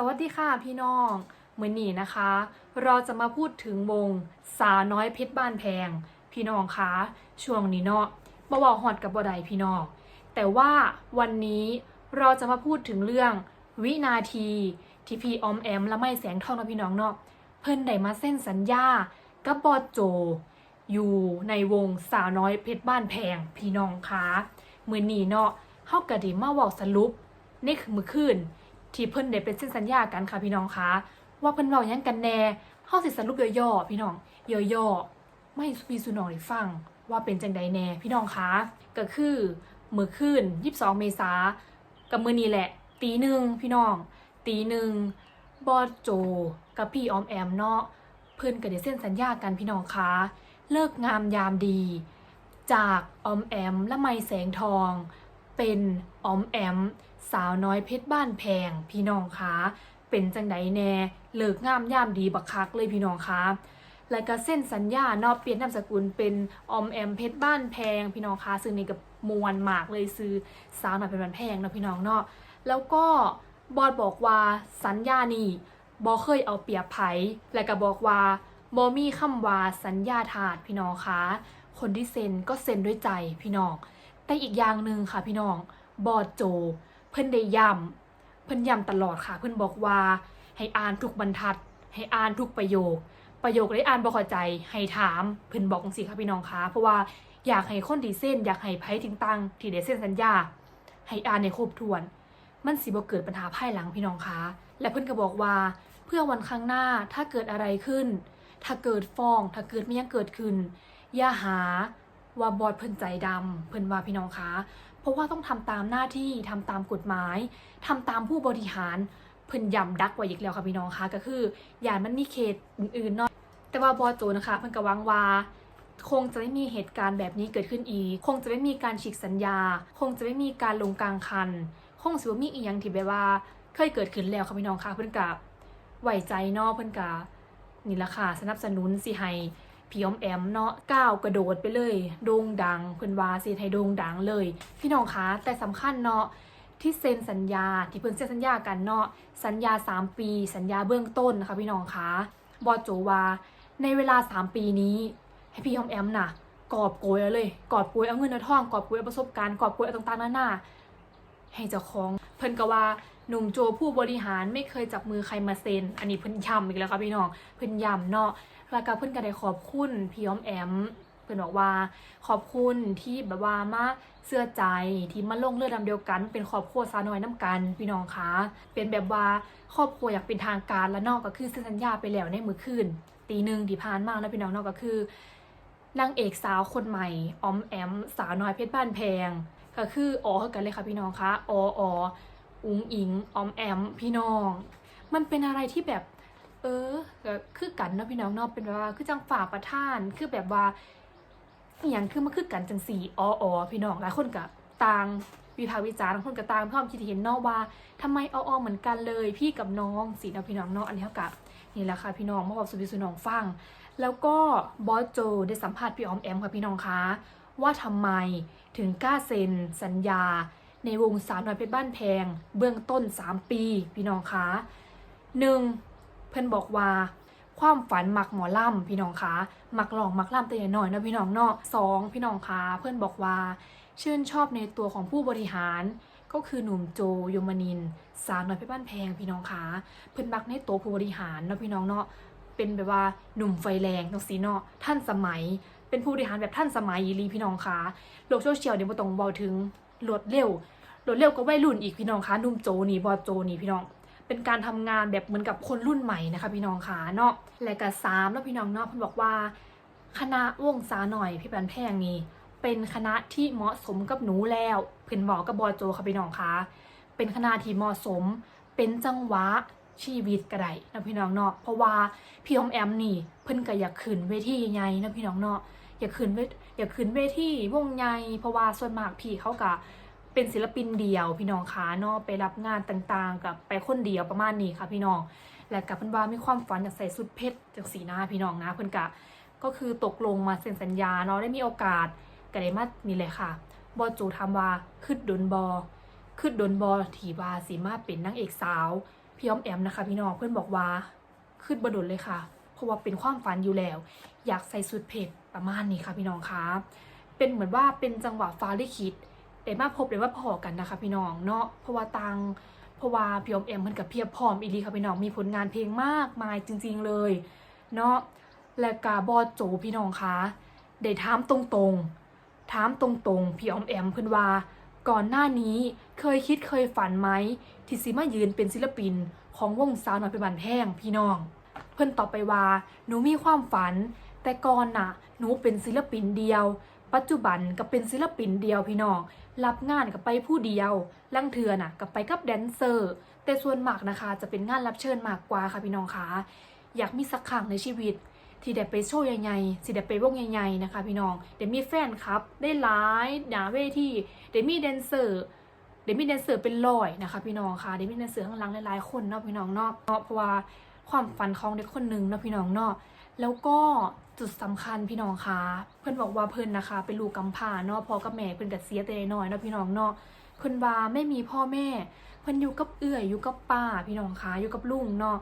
สวัสดีค่ะพี่น้องเมื่อนี้นะคะ เราจะมาพูดถึงวงสาวน้อยเพชรบ้านแพง พี่น้องคะช่วงนี้เนาะบ่เวาฮอดกับบ่ได้พี่น้อง แต่ว่าวันนี้เราจะมาพูดถึงเรื่องวินาทีที่พี่ออมแอมและไม่แสงทองนะพี่น้องเนาะเพิ่นได้มาเส้นสัญญากับบอโจ อยู่ในวงสาวน้อยเพชรบ้านแพงพี่น้องคะมื้อนี้เนาะเฮาก็ได้มาเว้าสรุปในมือคืน ที่เพิ่นได้เป็นเส้นสัญญากันค่ะพี่น้องคะว่าเพิ่นเว้าหยังกันแน่เฮาสิสรุปย่อๆพี่น้องย่อๆไม่สุพีสุนองได้ฟังว่าเป็นจังใดแน่พี่น้องคะก็คือมื้อคืน22 เมษากับมื้อนี้แหละตีหนึ่งพี่น้อง ตีหนึ่งบอโจ กับพี่ออมแอมเนาะเพิ่อนก็ได้เส้นสัญญากันพี่น้องคะเลิกงามยามดี จากออมแอมและไมแสงทอง เป็นออมแอม สาวน้อยเพชรบ้านแพง พี่น้องคะเป็นจังไดแน่เลิกงามย่ามดีบักคักเลยพี่น้องคะแล้วก็เส้นสัญญาเนาะเปลี่ยนนามสกุลเป็นออมแอมเพชรบ้านแพง พี่น้องคะซึ่งนี่กับมวลมากเลยซื้อสาวน้อยเพชรบ้านแพงเนาะพี่น้องเนาะแล้วก็บอดบอกว่าสัญญานี่บอเคยเอาเปรียบไผและก็บอกว่าบอมีคำว่าสัญญาทาสพี่น้องคะคนที่เซ็นก็เซ็นด้วยใจพี่น้องแต่อีกอย่างหนึ่งค่ะพี่น้องบอดโจ พิ่นได้ย้ำเพิ่นย้ำตลอดค่ะ เพิ่นบอกว่าให้อ่านทุกบรรทัด ให้อ่านทุกประโยค ประโยคได้อ่านบ่เข้าใจให้ถามเพิ่นบอกจังซี่ค่ะพี่น้องคะเพราะว่าอยากให้คนที่เส้นอยากให้ไผถึงตังที่ได้เซ็นสัญญา ให้อ่านในครบถ้วน มันสิบ่เกิดปัญหาภายหลังพี่น้องคะและเพิ่นก็บอกว่าเพื่อวันข้างหน้าถ้าเกิดอะไรขึ้น ถ้าเกิดฟ้อง ถ้าเกิดมียังเกิดขึ้น อย่าหาว่าบอดเพิ่นใจดำเพิ่นว่าพี่น้องคะ ราะว่าต้องทำตามหน้าที่ทำตามกฎหมายทำตามผู้บริหารเพิ่นย้ำดักไว้อีกแล้วค่ะพี่น้องคะก็คืออย่ามันมีเขตอื่นๆเนาะแต่ว่าบอโจนะคะ เพิ่นก็หวังว่าคงจะไม่มีเหตุการณ์แบบนี้เกิดขึ้นอีก คงจะไม่มีการฉีกสัญญา คงจะไม่มีการลงกลางคัน คงสิว่ามีอีกอย่างที่แบบว่า เคยเกิดขึ้นแล้วค่ะพี่น้องคะเพิ่นกับไว้ใจเนาะเพิ่นกับนี่ละค่ะสนับสนุนสิให้ พี่อมแอมเนาะก้าวกระโดดไปเลยโด่งดังเพิ่นว่าสิให้โด่งดังเลย พี่น้องคะแต่สำคัญเนาะที่เซ็นสัญญาที่เพิ่นเซ็นสัญญากันเนาะสัญญา 3 ปี สัญญาเบื้องต้นนะคะพี่น้องคะบอโจว่าในเวลา 3 ปีนี้ ให้พี่อมแอมน่ะกอบโกยเอาเลยกอบโกยเอาเงินเอาทองกอบโกยเอาประสบการณ์กอบโกยเอาต่างๆนานาให้เจ้าของเพิ่นก็ว่าหนุ่มโจผู้บริหารไม่เคยจับมือใครมาเซ็น อันนี้เพิ่นย้ำอีกแล้วค่ะพี่น้อง เพิ่นย้ำเนาะ แล้วก็เพื่อนก็ได้ขอบคุณพี่ย้อมแอม เพื่อนบอกว่าขอบคุณที่แบบว่ามาเสื้อใจที่มาลงเลือดดำเดียวกัน เป็นครอบครัวซาน้อยน้ำกันพี่น้องคะเป็นแบบว่าครอบครัวอยากเป็นทางการและนอกก็คือเซ็นสัญญาไปแล้วในมือคืนตีหนึ่งที่ผ่านมาแล้วพี่น้องนอกก็คือนางเอกสาวคนใหม่ออมแอม สาวน้อยเพชรบ้านแพง ก็คืออ๋อกันเลยค่ะพี่น้องคะอ๋ออ๋ออุ้งอิงออมแอม พี่น้อง มันเป็นอะไรที่แบบ เออก็คือกันเนาะพี่น้องเนาะเป็นแบบว่าคือจังฝ่าประท่านคือแบบว่าอย่างคือมาคือกันจังสี่อ๋ออพี่น้องหลายคนก็ต่างวิพากษ์วิจารณ์คนก็ต่างความคิดเห็นเนาะว่าทำไมอ๋ออเหมือนกันเลย พี่กับน้องสีเนาะพี่น้องเนาะอันนี้เท่ากับนี่แหละค่ะพี่น้องมาบอกสุพิสุน้องฟัง แล้วก็บอสโจได้สัมภาษณ์พี่ออมแอมค่ะพี่น้องคะว่าทำไมถึงกล้าเซ็นสัญญา ในวงสาวน้อยเพชรบ้านแพง เบื้องต้น 3 ปี พี่น้องคะหนึ่ง เพื่อนบอกว่า ความฝันมักหมอล่ำพี่น้องคะมักหลองมักล่ำแต่อย่าน้อยนะพี่น้องเนาะสองพี่น้องคะเพื่อนบอกว่า ชื่นชอบในตัวของผู้บริหารก็คือหนุ่มโจยมนิน สาวน้อยเพชรบ้านแพงพี่น้องคะเพื่อนมักในตัวผู้บริหารเนาะพี่น้องเนาะเป็นแบบว่าหนุ่มไฟแรงตรงสีเนาะท่านสมัย เป็นผู้บริหารแบบท่านสมัยอีหลีพี่น้องคะโลกโซเชียลเดี๋ยวมาต้องเบาถึงรวดเร็วรวดเร็วก็วัยรุ่นอีกพี่น้องคะหนุ่มโจนี่บอโจนี่พี่น้อง เป็นการทำงานแบบเหมือนกับคนรุ่นใหม่นะคะพี่น้องค่ะเนาะและก็สามแล้วพี่น้องเนาะพิ่บอกว่า คณะวงสาหน่อยพี่บันแพงนี่เป็นคณะที่เหมาะสมกับหนูแล้วเพิ่อนบอกกับบอโจค่ะพี่น้องคะเป็นคณะที่เหมาะสม เป็นจังหวะชีวิตก็ได้นะพี่น้องเนาะเพราะว่าพี่อมแอมนี่เพิ่นก็อยากขึ้นเวทีใหญ่นะพี่น้องเนาะอยากขึ้นเวทอยากขึ้นเวทีวงใหญ่เพราะว่าส่วนมากพี่เขาก็ เป็นศิลปินเดียว พี่น้องคะเนาะไปรับงานต่างๆ กับไปคนเดียวประมาณนี้ค่ะพี่น้อง และกับเพิ่อนว่ามีความฝันอยากใส่สุดเพชรจากสีหน้าพี่น้องนะเพิ่อนกะก็คือตกลงมาเซ็นสัญญาเนาะได้มีโอกาสก็ได้มานี่เลยค่ะบอจูทำว่าขึ้นดนบอขึ้นดนบอถีว่าสีมาเป็นนางเอกสาวพี่อ้อมแอมนะคะ พี่น้องเพื่อนบอกว่าขึ้นบดลเลยค่ะเพราะว่าเป็นความฝันอยู่แล้ว อยากใส่สุดเผ็ดประมาณนี้ค่ะพี่น้องคะเป็นเหมือนว่าเป็นจังหวะฟ้าลิขิต ได้มาพบได้ว่าพอกันนะคะพี่น้องเนาะเพราะว่าตังเพราะว่าพี่อ้อมแอมมันกับเพียบพร้อมอีลีค่ะพี่น้องมีผลงานเพลงมากมายจริง ๆเลยเนาะและกาบอโจพี่น้องคะได้ถามตรงๆถามตรงๆพี่อมแอมเพิ่นว่าก่อนหน้านี้เคยคิดเคยฝันไหมที่สิมายืนเป็นศิลปินของวงสาวน้อยเป็นบันแพงพี่น้อง เพิ่นตอบไปว่าหนูมีความฝัน แต่ก่อนน่ะ หนูเป็นศิลปินเดียว ปัจจุบันก็เป็นศิลปินเดียวพี่น้อง รับงานกับไปผู้เดียว ลังเทือน่ะกับไปกับแดนเซอร์ แต่ส่วนมากนะคะ จะเป็นงานรับเชิญมากกว่าค่ะพี่น้องคะอยากมีสักครั้งในชีวิต ที่ได้ไปโชว์ใหญ่ๆสิได้ไปวงใหญ่ๆนะคะ พี่น้องเดี๋ยวมีแฟนคลับ ได้หลายหนาเวทีเดี๋ยวมีแดนเซอร์เดี๋ยวมีแดนเซอร์เป็นร้อยนะคะ พี่น้องค่ะเดี๋ยวมีแดนเซอร์ข้างหลังหลายๆคนเนาะพี่น้องเนาะเพราะว่าความฝันของเด็กคนหนึ่งเนาะพี่น้องเนาะ แล้วก็จุดสำคัญพี่น้องคะเพื่อนบอกว่าเพื่อนนะคะ เป็นลูกกำพร้าเนาะพ่อกับแม่เพื่อนกัเสียแต่น้อยเนาะพี่น้องเนาะเพื่อนว่าไม่มีพ่อแม่ เพื่อนอยู่กับเอื้อยอยู่กับป้าพี่น้องคะอยู่กับลุงเนาะ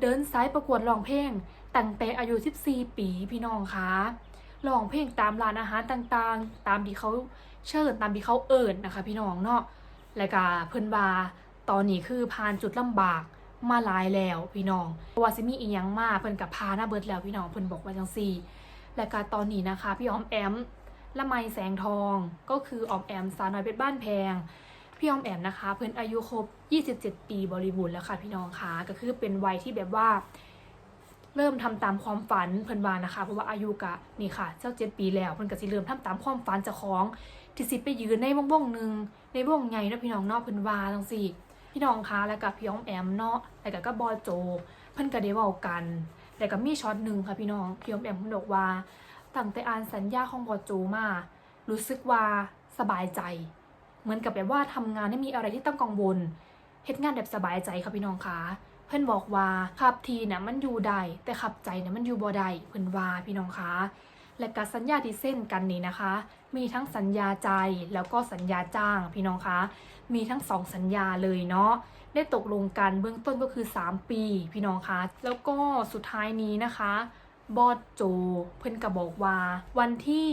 เดินสายประกวดร้องเพลงตั้งแต่อายุ 14 ปีพี่น้องคะร้องเพลงตามร้านอาหารต่างๆ ตามที่เขาเชิญตามที่เขาเอิญนะคะ พี่น้องเนาะแล้วก็เพิ่อนว่าตอนนี้คือผ่านจุดลำบาก มาหลายแล้วพี่น้องเพราะว่าสิมีอีหยังมาเพิ่นกับพาหน้าเบิดแล้วพี่น้องเพิ่นบอกว่าจังซี่ และก็ตอนนี้นะคะ พี่ออมแอมละไมแสงทองก็คือออมแอมสาวน้อยเพชรบ้านแพงพี่ออมแอมนะคะ เพิ่นอายุครบ 27 ปีบริบูรณ์แล้วค่ะพี่น้องคะก็คือเป็นวัยที่แบบว่า เริ่มทำตามความฝันเพิ่นว่านะคะ เพราะว่าอายุกะนี่ค่ะเจ้าเจ็ดปีแล้วเพิ่นก็สิเริ่มทำตามความฝันเจ้าของที่สิไปยืนในวงวงหนึ่งในวงใหญ่นะพี่น้องนาะเพิ่นว่าจังซี่ พี่น้องคะแล้วกับพี่อ้อมแอมเนาะแล้วก็กับบอโจ เพิ่นก็ได้เว้ากันแล้วก็มีช็อตหนึ่งค่ะพี่น้องพี่อ้อมแอมเพิ่นบอกว่าตั้งแต่อ่านสัญญาของบอโจมารู้สึกว่าสบายใจ เหมือนกับแบบว่าทำงานไม่มีอะไรที่ต้องกังวลเฮ็ดงานแบบสบายใจค่ะพี่น้องคะเพิ่นบอกว่าขับทีน่ะมันอยู่ได้แต่ขับใจน่ะมันอยู่บ่ได้เพิ่นว่าพี่น้องคะ และการสัญญาที่เส้นกันนี้นะคะ มีทั้งสัญญาใจแล้วก็สัญญาจ้างพี่น้องคะมีทั้งสองสัญญาเลยเนาะได้ตกลงกันเบื้องต้นก็คือ 3 ปี พี่น้องคะแล้วก็สุดท้ายนี้นะคะบอสโจเพิ่นก็บอกว่า วันที่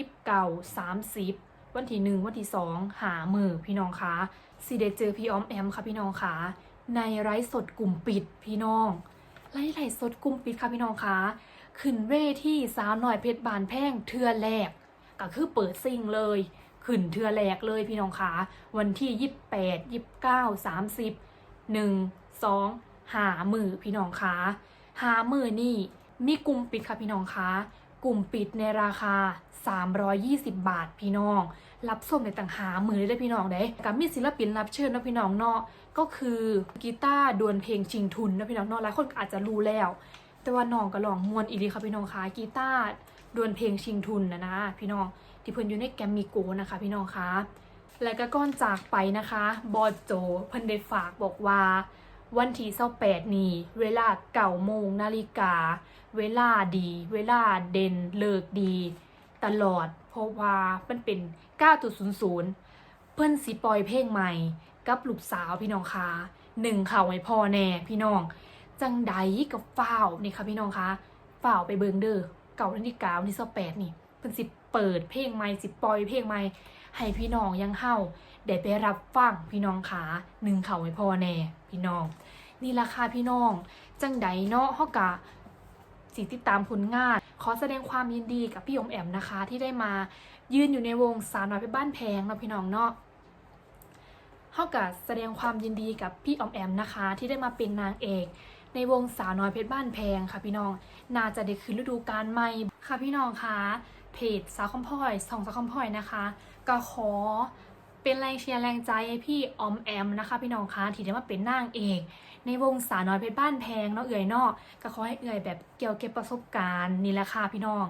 28 29 30วันที่1วันที่2หามือพี่น้องคะสิได้เจอพี่ออมแอมค่ะพี่น้องคะในไร้สดกลุ่มปิดพี่น้องไล่ไล่สดกลุ่มปิดค่ะพี่น้องคะ ขึ้นเวทีสาวหน่อยเพชรบานแพงเทือแรกก็คือเปิดซิงเลย ขึ้นเทือแรกเลยพี่น้องคะวันที่ยี่สิบแปดยี่สิบเก้าสามสิบหนึ่งสองหามือพี่น้องคะหามือนี่มีกลุ่มปิดค่ะพี่น้องคะกลุ่มปิดในราคา 320 บาทพี่น้อง รับส้มในต่างหามือได้พี่น้องเด้กับมีศิลปินรับเชิญนะพี่น้องเนาะก็คือกีตาร์ดวลเพลงชิงทุนนะพี่น้องเนาะหลายคนอาจจะรู้แล้ว แต่ว่าน้องก็ลองมวนอีดีค่ะพี่น้องคะกีตาร์ดวลเพลงชิงทุนนะนะพี่น้องที่เพิ่นอยู่ในแกมมิโกนะคะ พี่น้องคะและก็ก่อนจากไปนะคะบอโจเพิ่นได้ฝากบอกว่าวันที่28นี้ เวลาเก่าโมงนาฬิกา เวลาดี เวลาเด่นเลิกดี ตลอด เพราะว่ามันเป็น 9.00 เพิ่นสิปล่อยเพลงใหม่ กับลูกสาวพี่น้องคะหนึ่งข่าวไว้พอแน่พี่น้อง จังใดกับฝ้าวนี่ค่ะพี่น้องคะฝ้าวไปเบิงเด้อเก่าทันาฬิกาวันที่28นี่เพิ่นสิเปิดเพลงใหม่สิปล่อยเพลงใหม่ให้พี่น้องยังเฮาได้ไปรับฟังพี่น้องคะหนึ่งเข่าไม่พอแน่พี่น้อง นี่ราคาพี่น้อง จังใดเนาะฮากะสิติดตามผลงาน ขอแสดงความยินดีกับพี่อมแอมนะคะ ที่ได้มายืนอยู่ในวงสาวน้อยเพชรบ้านแพงเนาะพี่น้องเนาะเท่ากับแสดงความยินดีกับพี่อมแอมนะคะ ที่ได้มาเป็นนางเอก ในวงสาวน้อยเพชรบ้านแพงค่ะพี่น้อง น่าจะได้คืนฤดูกาลใหม่ค่ะพี่น้องคะเพจสาวคอมพอยสองสาวคอมพอยนะคะ ก็ขอเป็นแรงเชียร์แรงใจให้พี่ออมแอมนะคะ พี่น้องคะที่ได้มาเป็นนางเอกในวงสาวน้อยเพชรบ้านแพงเนาะเอื่อยเนาะก็ขอให้เอื่อยแบบเกี่ยวเก็บประสบการณ์นี่แหละค่ะพี่น้อง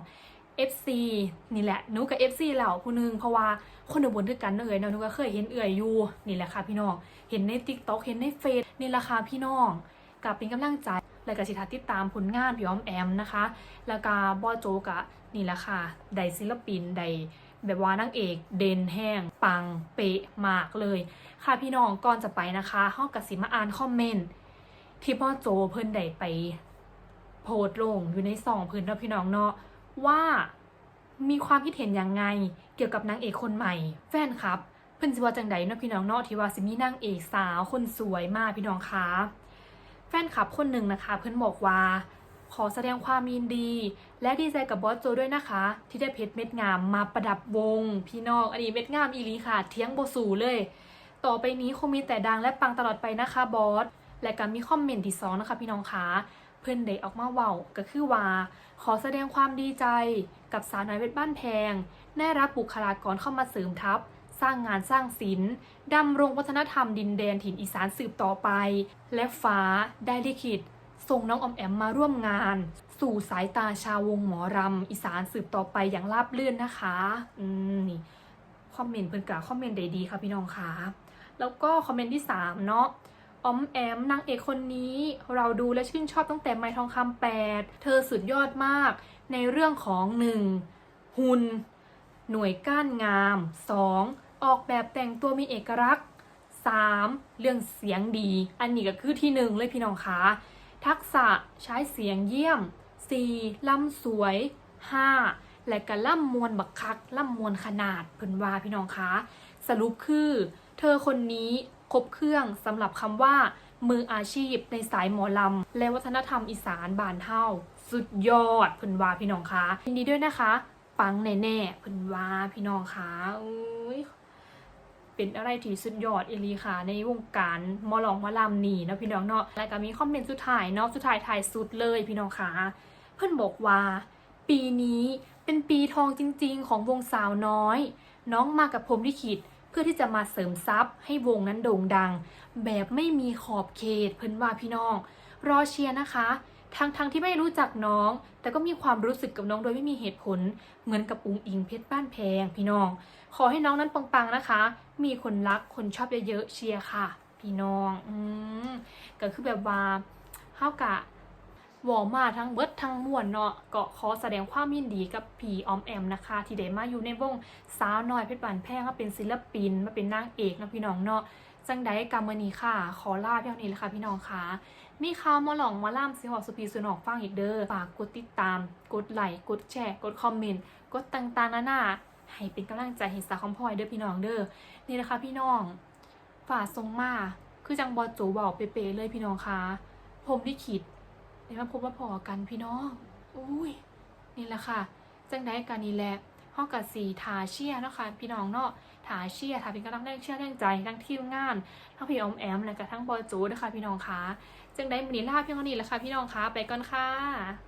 FC นี่แหละหนูกับ FC เหล่าผู้หนึงเพราะว่าคนอุบลด้วยกันเนาะเอ่ยเนาะหนูก็เคยเห็นเอื่อยอยู่นี่แหละค่ะพี่น้อง เห็นใน TikTok เห็นในเฟซนี่แหละค่ะพี่น้อง กับเป็นกำลังใจ และก็สิทัติดตามผลงานพี่อ้อมแอมนะคะ แล้วก็บอโจกะนี่แหละค่ะใดศิลปินใดแบบว่านางเอกเด่นแห้ง ปังเปะมากเลย ค่ะพี่น้องก่อนจะไปนะคะเฮากสิมาอ่านคอมเมนต์ที่พ่อโจเพิ่นได้ไป โพสลงอยู่ในสองเพิ่นเนาะพี่น้องเนาะว่ามีความคิดเห็นยังไง เกี่ยวกับนางเอกคนใหม่ แฟนครับเพิ่นสิว่าจังใดเนาะพี่น้องเนาะที่ว่าสิมีนางเอกสาวคนสวยมากพี่น้องคะ แฟนคลับคนหนึ่งนะคะ เพิ่อนบอกว่า ขอแสดงความยินดี และดีใจกับบอสโจด้วยนะคะ ที่ได้เพชรเม็ดงามมาประดับวง พี่น้องอันนี้เม็ดงามอีลีค่ะ เทียงโบสูเลย ต่อไปนี้คงมีแต่ดังและปังตลอดไปนะคะบอสและก็มีคอมเมนต์ที่สองนะคะ พี่น้องคะเพื่อนได้ออกมาเว้าก็คือว่า ขอแสดงความดีใจกับสาวน้อยเพชรบ้านแพงได้รับบุคลากรเข้ามาเสริมทัพ สร้างงานสร้างศิลป์ดำรงวัฒนธรรมดินแดนถิ่นอีสานสืบต่อไป และฟ้าได้ลิขิตส่งน้องอมแอมมาร่วมงาน สู่สายตาชาววงหมอรำอีสานสืบต่อไปอย่างราบรื่นนะคะ อืมนี่คอมเมนต์เพิ่อนกะคอมเมนต์ได้ดีค่ะพี่น้องคะแล้วก็คอมเมนต์ที่ 3 เนาะอมแอมนางเอกคนนี้เราดูและชื่นชอบตั้งแต่ไม้ทองคำแปดเธอสุดยอดมาก ในเรื่องของ 1. หุ่นหน่วยก้านงาม 2. ออกแบบแต่งตัวมีเอกลักษณ์ 3. เรื่องเสียงดี อันนี้ก็คือที่หนึ่งเลยพี่น้องคะทักษะใช้เสียงเยี่ยม 4. ล่ำสวย 5. และก็ล่ำมวลบักคักล่ำมวลขนาดเพิ่นว่าพี่น้องคะสรุปคือ เธอคนนี้ครบเครื่องสำหรับคำว่า มืออาชีพในสายหมอลำ และวัฒนธรรมอีสานบานเท่า สุดยอดเพิ่นว่าพี่น้องคะยินดีด้วยนะคะ ปังแน่ๆเพิ่นว่าพี่น้องคะอุ้ย เป็นอะไรที่สุดยอดเอหลีค่ะ ในวงการมอลองมอลำนี่นะพี่น้องเนาะแล้วก็มีคอมเมนต์สุดท้ายเนาะสุดท้ายถ่ายสุดเลยพี่น้องค่ะเพื่อนบอกว่า ปีนี้เป็นปีทองจริง ๆ ของวงสาวน้อย น้องมากับผมลิขิตเพื่อที่จะมาเสริมซับให้วงนั้นโด่งดัง แบบไม่มีขอบเขตเพิ่อนว่าพี่น้อง รอเชียร์นะคะทั้งทงๆที่ไม่รู้จักน้อง แต่ก็มีความรู้สึกกับน้องโดยไม่มีเหตุผล เหมือนกับอุงอิงเพชรบ้านแพงพี่น้อง ขอให้น้องนั้นปังๆนะคะ มีคนรักคนชอบเยอะๆเชียร์ค่ะ พี่น้อง อืมก็คือแบบว่าเฮากะวอมาทั้งเบิดทั้งมวลเนาะก็ขอแสดงความยินดีกับพีออมแอมนะคะ ที่ได้มาอยู่ในวงสาวน้อยเพชรบานแพงมาเป็นศิลปินมาเป็นนางเอกนะพี่น้องเนาะจังไดกรรมนีค่ะ ขอลาเพียงนี้เลยค่ะพี่น้องค่ะ มีข่าวมาหลองมาล่ามสิหอสุพีสุนอกฟังอีกเด้อฝากกดติดตาม กดไลค์กดแชร์ กดคอมเมนต์กดต่างๆนานา ให้เป็นกำลังใจให้สาวคอมพลอยเด้อพี่น้องเด้อนี่นะคะพี่น้องฝาทรงมาคือจังบอลโจบอกเป๊ะเลยพี่น้องคะผมที่ขิดในมาพบว่าพอกันพี่น้องอุ้ยนี่แหละค่ะจังได้กันนี่แหละห้องกับสีทาเชียนะคะพี่น้องเนาะทาเชียร์ทาเป็นกำลังแรงเชียร์แรงใจทั้งทีมงานทั้งพี่อมแอมและก็ทั้งบอลโจนะคะพี่น้องคะจังได้มือนีลาเพียงเท่านี้แหละค่ะพี่น้องคะไปก่อนค่ะ